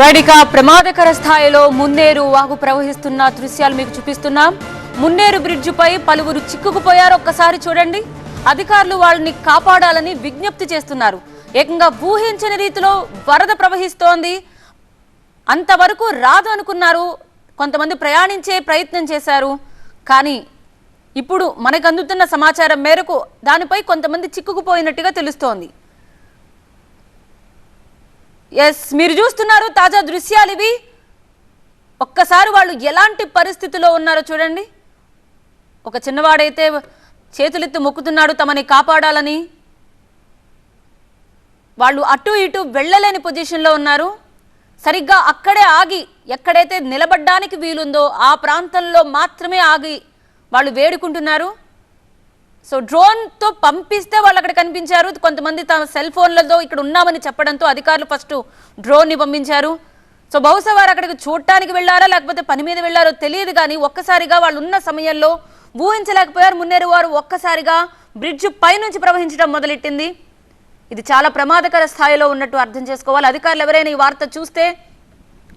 Right ఇక ప్రమాదకర స్థాయిలో మున్నేరు వాగు ప్రవహిస్తున్న దృశ్యాలు మీకు చూపిస్తున్నాం. మున్నేరు బ్రిడ్జిపై పలువురు చిక్కుకుపోయారు. ఒక్కసారి చూడండి. అధికారులు వాళ్ళని కాపాడాలని విజ్ఞప్తి చేస్తున్నారు. ఏకంగా ఊహించని రీతిలో వరద ప్రవహిస్తోంది. అంతవరకు రాదు అనుకున్నారు కొంతమంది ప్రయాణించే ప్రయత్నం చేశారు. కానీ ఇప్పుడు మనకు అందుతున్న సమాచారం మేరకు దానిపై కొంతమంది చిక్కుకుపోయినట్టుగా తెలుస్తోంది. ఎస్ మీరు చూస్తున్నారు తాజా దృశ్యాలు ఇవి. ఒక్కసారి వాళ్ళు ఎలాంటి పరిస్థితిలో ఉన్నారో చూడండి. ఒక చిన్నవాడైతే చేతులెత్తి మొక్కుతున్నాడు తమని కాపాడాలని. వాళ్ళు అటు ఇటు వెళ్ళలేని పొజిషన్లో ఉన్నారు. సరిగ్గా అక్కడే ఆగి ఎక్కడైతే నిలబడ్డానికి వీలుందో ఆ ప్రాంతంలో మాత్రమే ఆగి వాళ్ళు వేడుకుంటున్నారు. సో డ్రోన్తో పంపిస్తే వాళ్ళు అక్కడ కనిపించారు. కొంతమంది తమ సెల్ ఫోన్లతో ఇక్కడ ఉన్నామని చెప్పడంతో అధికారులు ఫస్ట్ డ్రోన్ని పంపించారు. సో బహుశా వారు అక్కడికి చూడటానికి వెళ్ళారా లేకపోతే పని మీద వెళ్ళారో తెలియదు కానీ ఒక్కసారిగా వాళ్ళు ఉన్న సమయంలో ఊహించలేకపోయారు. మున్నేరు వారు ఒక్కసారిగా బ్రిడ్జ్ పైనుంచి ప్రవహించడం మొదలెట్టింది. ఇది చాలా ప్రమాదకర స్థాయిలో ఉన్నట్టు అర్థం చేసుకోవాలి. అధికారులు ఎవరైనా ఈ వార్త చూస్తే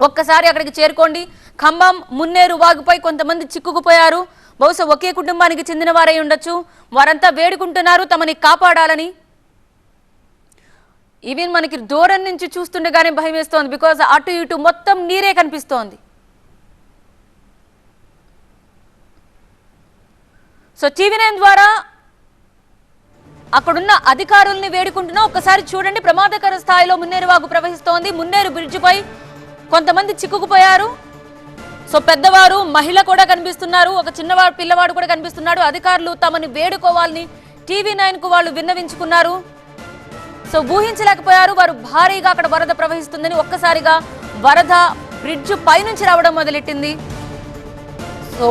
ఒక్కసారి అక్కడికి చేరుకోండి. ఖమ్మం మున్నేరు వాగుపై కొంతమంది చిక్కుకుపోయారు. బహుశా ఒకే కుటుంబానికి చెందిన వారై ఉండొచ్చు. వారంతా వేడుకుంటున్నారు తమని కాపాడాలని. ఈవెన్ మనకి దూరం నుంచి చూస్తుండగానే భయం వేస్తోంది బికాజ్ అటు ఇటు మొత్తం నీరే కనిపిస్తోంది. సో టీవీ నైన్ ద్వారా అక్కడున్న అధికారుల్ని వేడుకుంటున్నా. ఒక్కసారి చూడండి ప్రమాదకర స్థాయిలో మున్నేరు వాగు ప్రవహిస్తోంది. మున్నేరు బ్రిడ్జిపై కొంతమంది చిక్కుకుపోయారు. సో పెద్దవారు మహిళ కూడా కనిపిస్తున్నారు ఒక చిన్నవాడు పిల్లవాడు కూడా కనిపిస్తున్నాడు అధికారులు తమని వేడుకోవాలని టీవీ నైన్కు వాళ్ళు విన్నవించుకున్నారు. సో ఊహించలేకపోయారు వారు భారీగా అక్కడ వరద ప్రవహిస్తుందని ఒక్కసారిగా వరద బ్రిడ్జ్ పైనుంచి రావడం మొదలెట్టింది. సో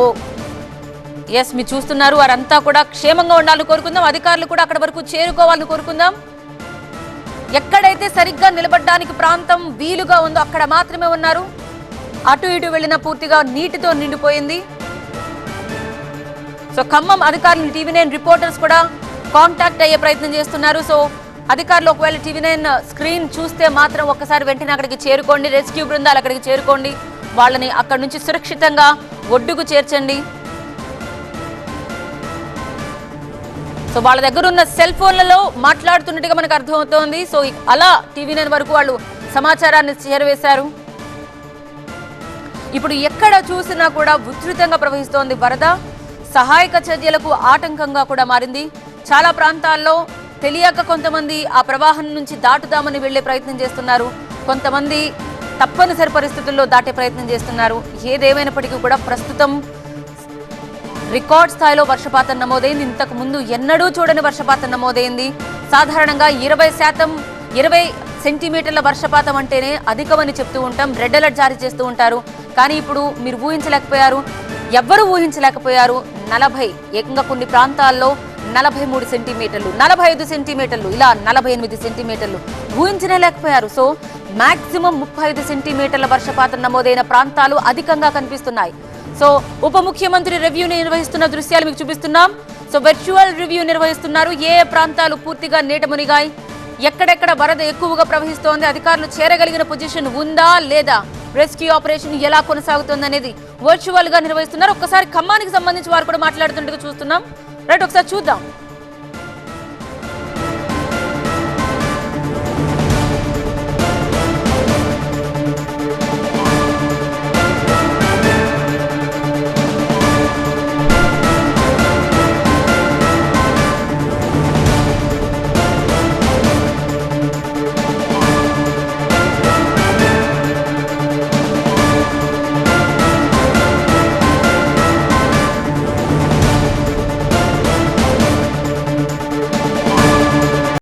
ఎస్ మీరు చూస్తున్నారు వారంతా కూడా క్షేమంగా ఉండాలని కోరుకుందాం అధికారులు కూడా అక్కడ వరకు చేరుకోవాలని కోరుకుందాం. ఎక్కడైతే సరిగ్గా నిలబడడానికి ప్రాంతం వీలుగా ఉందో అక్కడ మాత్రమే ఉన్నారు. అటు ఇటు వెళ్ళిన పూర్తిగా నీటితో నిండిపోయింది. సో ఖమ్మం అధికారులు టీవీ నైన్ రిపోర్టర్స్ కూడా కాంటాక్ట్ అయ్యే ప్రయత్నం చేస్తున్నారు. సో అధికారులు ఒకవేళ టీవీ నైన్ స్క్రీన్ చూస్తే మాత్రం ఒక్కసారి వెంటనే అక్కడికి చేరుకోండి. రెస్క్యూ బృందాలు అక్కడికి చేరుకోండి. వాళ్ళని అక్కడి నుంచి సురక్షితంగా ఒడ్డుకు చేర్చండి. సో వాళ్ళ దగ్గర ఉన్న సెల్ ఫోన్లలో మాట్లాడుతున్నట్టుగా మనకు అర్థమవుతోంది. సో అలా టీవీ నైన్ వరకు వాళ్ళు సమాచారాన్ని చేరవేశారు. ఇప్పుడు ఎక్కడ చూసినా కూడా ఉధృతంగా ప్రవహిస్తోంది వరద. సహాయక చర్యలకు ఆటంకంగా కూడా మారింది. చాలా ప్రాంతాల్లో తెలియక కొంతమంది ఆ ప్రవాహం నుంచి దాటుదామని వెళ్ళే ప్రయత్నం చేస్తున్నారు. కొంతమంది తప్పనిసరి పరిస్థితుల్లో దాటే ప్రయత్నం చేస్తున్నారు. ఏదేమైనప్పటికీ కూడా ప్రస్తుతం రికార్డ్ స్థాయిలో వర్షపాతం నమోదైంది. ఇంతకు ముందు ఎన్నడూ చూడని వర్షపాతం నమోదైంది. సాధారణంగా ఇరవై శాతం ఇరవై సెంటీమీటర్ల వర్షపాతం అంటేనే అధికమని చెప్తూ ఉంటాం. రెడ్ అలర్ట్ జారీ చేస్తూ ఉంటారు. కానీ ఇప్పుడు మీరు ఊహించలేకపోయారు. ఎవ్వరూ ఊహించలేకపోయారు. నలభై ఏకంగా కొన్ని ప్రాంతాల్లో నలభై మూడు సెంటీమీటర్లు నలభై ఐదు సెంటీమీటర్లు ఇలా నలభై ఎనిమిది సెంటీమీటర్లు ఊహించనే లేకపోయారు. సో మాక్సిమం ముప్పై ఐదు సెంటీమీటర్ల వర్షపాతం నమోదైన ప్రాంతాలు అధికంగా కనిపిస్తున్నాయి. సో ఉప ముఖ్యమంత్రి రివ్యూ నిర్వహిస్తున్న దృశ్యాలు మీకు చూపిస్తున్నాం. సో వర్చువల్ రివ్యూ నిర్వహిస్తున్నారు. ఏ ఏ ప్రాంతాలు పూర్తిగా నీట మునిగాయి? ఎక్కడెక్కడ వరద ఎక్కువగా ప్రవహిస్తోంది? అధికారులు చేరగలిగిన పొజిషన్ ఉందా లేదా? రెస్క్యూ ఆపరేషన్ ఎలా కొనసాగుతుంది అనేది వర్చువల్గా నిర్వహిస్తున్నారు. ఒక్కసారి ఖమ్మానికి సంబంధించి వారు కూడా మాట్లాడుతుండగా చూస్తున్నాం. రైట్ ఒకసారి చూద్దాం.